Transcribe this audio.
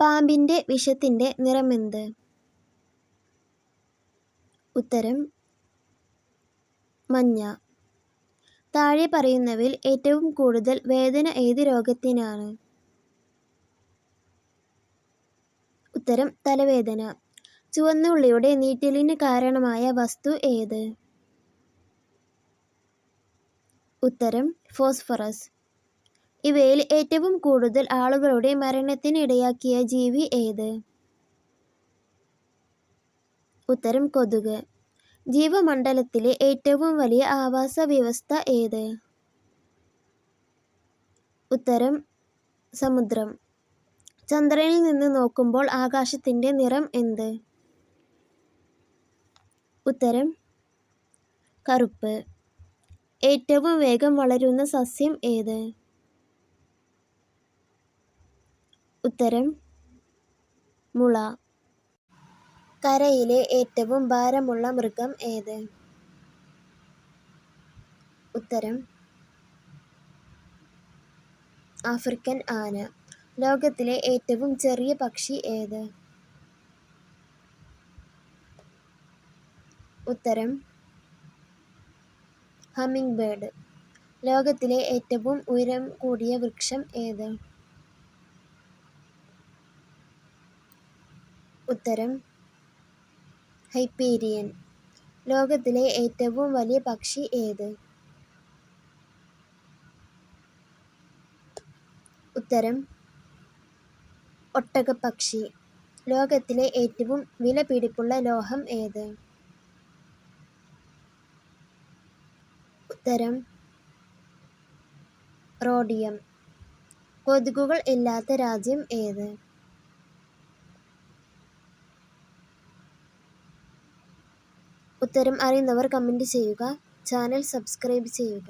പാമ്പിന്റെ വിഷത്തിന്റെ നിറമെന്ത്? ഉത്തരം മഞ്ഞ. താഴെ പറയുന്നവയിൽ ഏറ്റവും കൂടുതൽ വേദന ഏത് രോഗത്തിനാണ്? ഉത്തരം തലവേദന. ചുവന്ന ഉള്ളിയുടെ നീറ്റലിന് കാരണമായ വസ്തു ഏത്? ഉത്തരം ഫോസ്ഫറസ്. ഇവയിൽ ഏറ്റവും കൂടുതൽ ആളുകളുടെ മരണത്തിന് ഇടയാക്കിയ ജീവി ഏത്? ഉത്തരം കൊതുക്. ജീവമണ്ഡലത്തിലെ ഏറ്റവും വലിയ ആവാസ വ്യവസ്ഥ ഏത്? ഉത്തരം സമുദ്രം. ചന്ദ്രനിൽ നിന്ന് നോക്കുമ്പോൾ ആകാശത്തിന്റെ നിറം എന്ത്? ഉത്തരം കറുപ്പ്. ഏറ്റവും വേഗം വളരുന്ന സസ്യം ഏത്? ഉത്തരം മുള. കരയിലെ ഏറ്റവും ഭാരമുള്ള മൃഗം ഏത്? ഉത്തരം ആഫ്രിക്കൻ ആന. ലോകത്തിലെ ഏറ്റവും ചെറിയ പക്ഷി ഏത്? ഉത്തരം ഹമ്മിങ്ബേർഡ്. ലോകത്തിലെ ഏറ്റവും ഉയരം കൂടിയ വൃക്ഷം ഏത്? ഉത്തരം ഹൈപ്പീരിയൻ ലോകത്തിലെ ഏറ്റവും വലിയ പക്ഷി ഏത്? ഉത്തരം ഒട്ടകപ്പക്ഷി. ലോകത്തിലെ ഏറ്റവും വിലപിടിപ്പുള്ള ലോഹം ഏത്? ഉത്തരം റോഡിയം. കൊതുകുകൾ ഇല്ലാത്ത രാജ്യം ഏത്? ഉത്തരം അറിയുന്നവർ കമന്റ് ചെയ്യുക. ചാനൽ സബ്സ്ക്രൈബ് ചെയ്യുക.